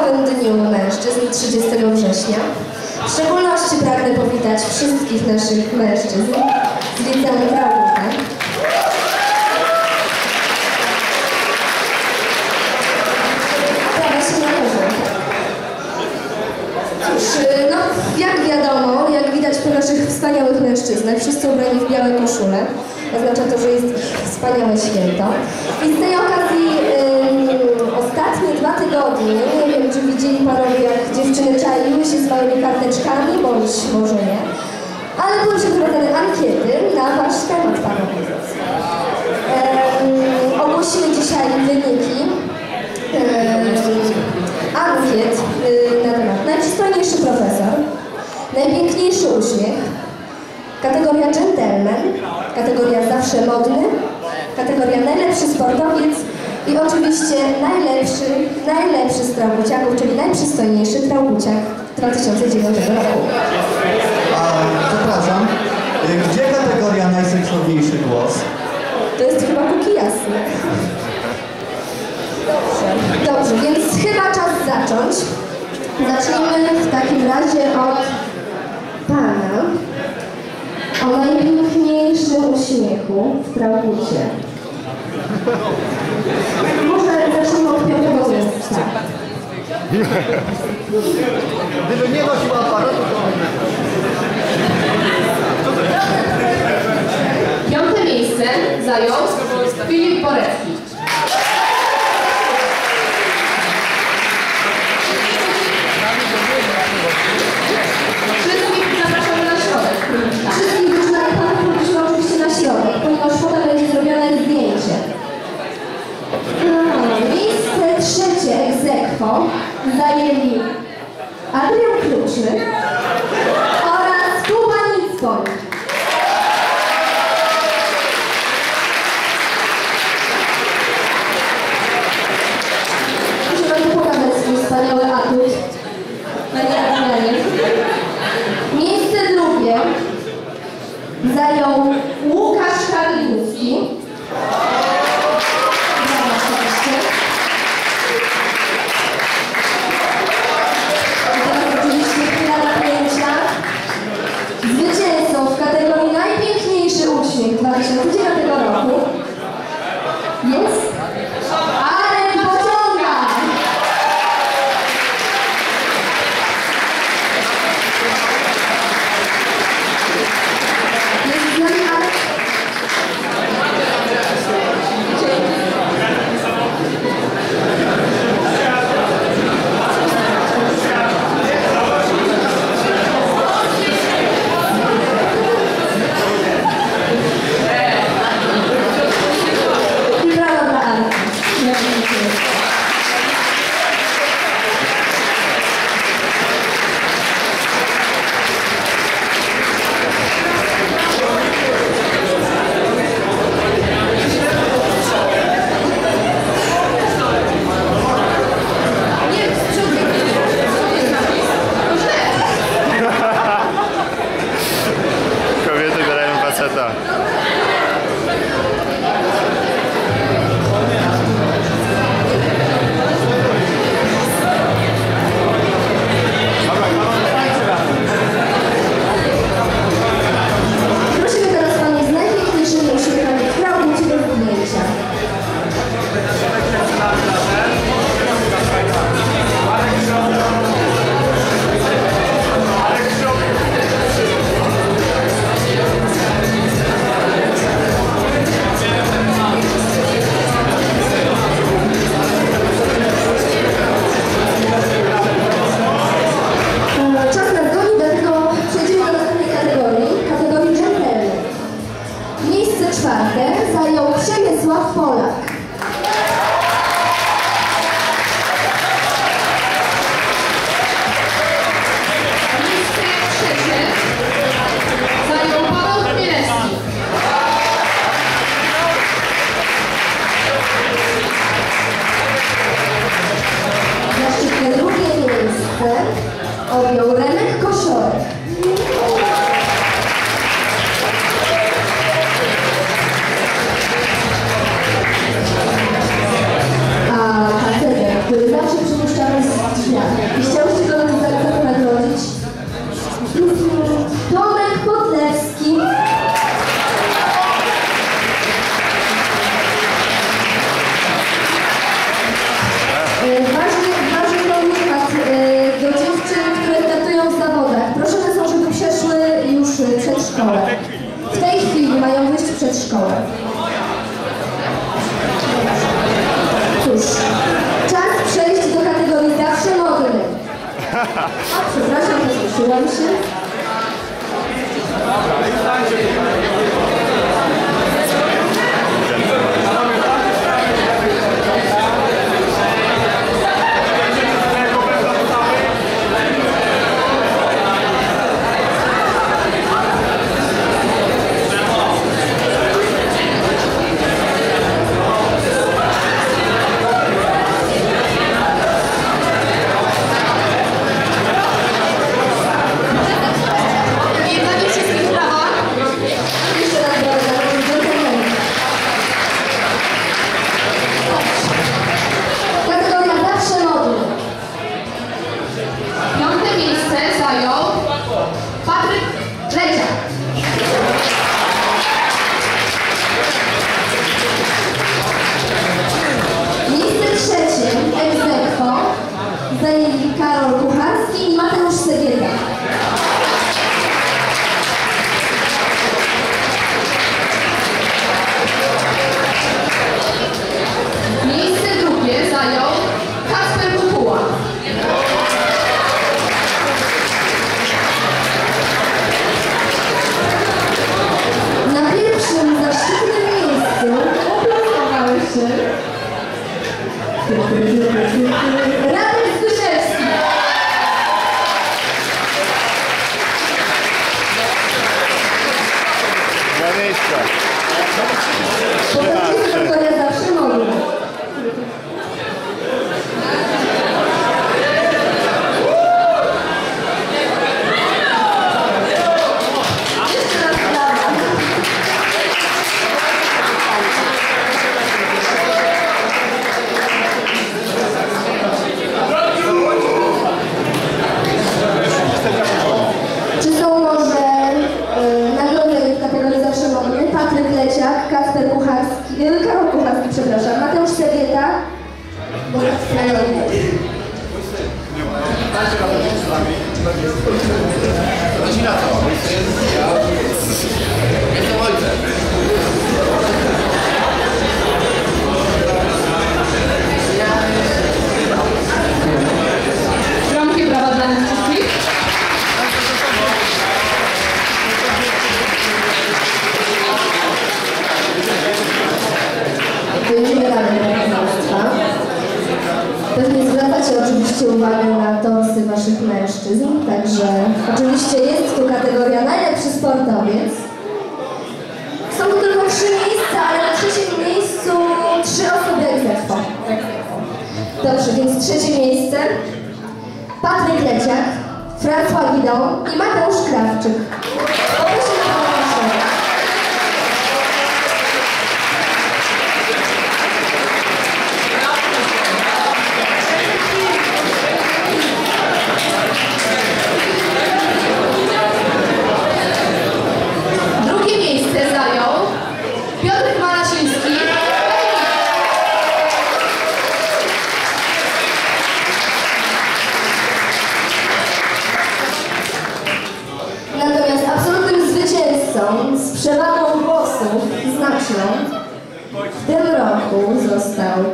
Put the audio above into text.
Światowym Dniu Mężczyzn 30 września. W szczególności pragnę powitać wszystkich naszych mężczyzn z Liceum Krałówka. Prawa się należy. Cóż, no jak wiadomo, jak widać po naszych wspaniałych mężczyznach, wszyscy ubrani w białe koszule. Oznacza to, że jest ich wspaniałe święto. I z tej okazji ym, ostatnie dwa tygodnie, nie wiem czy widzieli panowie jak dziewczyny czaiły się z małymi karteczkami, bądź może nie, ale były przeprowadzane ankiety na wasz temat panowie. Ym, ogłosimy dzisiaj wyniki e, ankiet y, na temat najprzystojniejszy profesor, najpiękniejszy uśmiech, kategoria gentleman, kategoria zawsze modny, kategoria najlepszy sportowiec i oczywiście najlepszy, najlepszy z traukuciaków, czyli najprzystojniejszy traukuciak 2009 roku. A, przepraszam, y, gdzie kategoria najseksowniejszy głos? To jest chyba póki jasne. Dobrze. Dobrze, więc chyba czas zacząć. Zacznijmy w takim razie od Pana o najpiękniejszym uśmiechu w Traukucie. Może zacznijmy od piątego miejsca. Gdyby nie nosił aparatu, to... Piąte miejsce zajął Filip Borecki. Congratulations. Karol Kucharski i Mateusz Relaxa. Relaxa. الخير uwagę na torcy waszych mężczyzn, także oczywiście jest tu kategoria najlepszy sportowiec. Są tu tylko trzy miejsca, ale na trzecim miejscu trzy osoby egzekwo. Dobrze, więc trzecie miejsce. Patryk Leciak, François Guidon i Mateusz Krawczyk. astral